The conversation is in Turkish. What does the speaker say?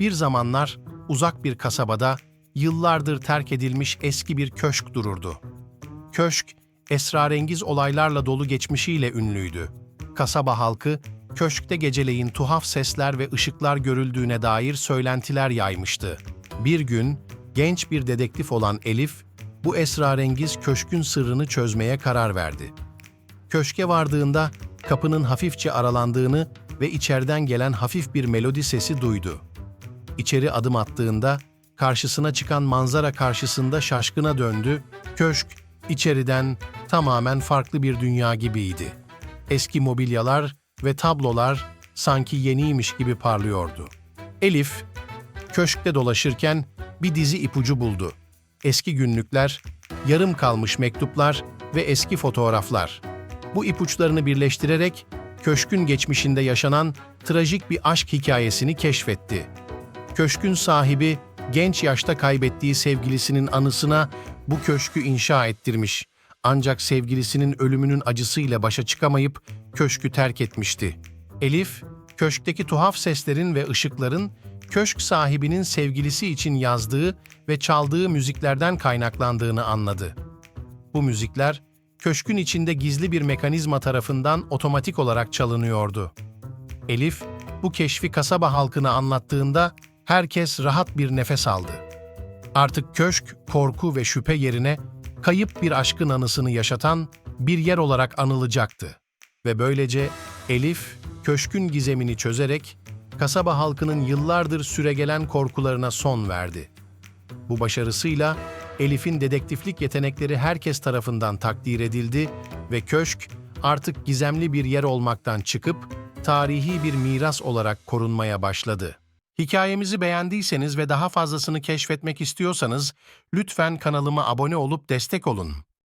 Bir zamanlar uzak bir kasabada yıllardır terk edilmiş eski bir köşk dururdu. Köşk, esrarengiz olaylarla dolu geçmişiyle ünlüydü. Kasaba halkı, köşkte geceleyin tuhaf sesler ve ışıklar görüldüğüne dair söylentiler yaymıştı. Bir gün, genç bir dedektif olan Elif, bu esrarengiz köşkün sırrını çözmeye karar verdi. Köşke vardığında kapının hafifçe aralandığını ve içeriden gelen hafif bir melodi sesi duydu. İçeri adım attığında karşısına çıkan manzara karşısında şaşkına döndü. Köşk içeriden tamamen farklı bir dünya gibiydi. Eski mobilyalar ve tablolar sanki yeniymiş gibi parlıyordu. Elif köşkte dolaşırken bir dizi ipucu buldu. Eski günlükler, yarım kalmış mektuplar ve eski fotoğraflar. Bu ipuçlarını birleştirerek köşkün geçmişinde yaşanan trajik bir aşk hikayesini keşfetti. Köşkün sahibi genç yaşta kaybettiği sevgilisinin anısına bu köşkü inşa ettirmiş. Ancak sevgilisinin ölümünün acısıyla başa çıkamayıp köşkü terk etmişti. Elif, köşkteki tuhaf seslerin ve ışıkların köşk sahibinin sevgilisi için yazdığı ve çaldığı müziklerden kaynaklandığını anladı. Bu müzikler köşkün içinde gizli bir mekanizma tarafından otomatik olarak çalınıyordu. Elif bu keşfi kasaba halkına anlattığında herkes rahat bir nefes aldı. Artık köşk korku ve şüphe yerine kayıp bir aşkın anısını yaşatan bir yer olarak anılacaktı. Ve böylece Elif köşkün gizemini çözerek kasaba halkının yıllardır süregelen korkularına son verdi. Bu başarısıyla Elif'in dedektiflik yetenekleri herkes tarafından takdir edildi ve köşk artık gizemli bir yer olmaktan çıkıp tarihi bir miras olarak korunmaya başladı. Hikayemizi beğendiyseniz ve daha fazlasını keşfetmek istiyorsanız lütfen kanalıma abone olup destek olun.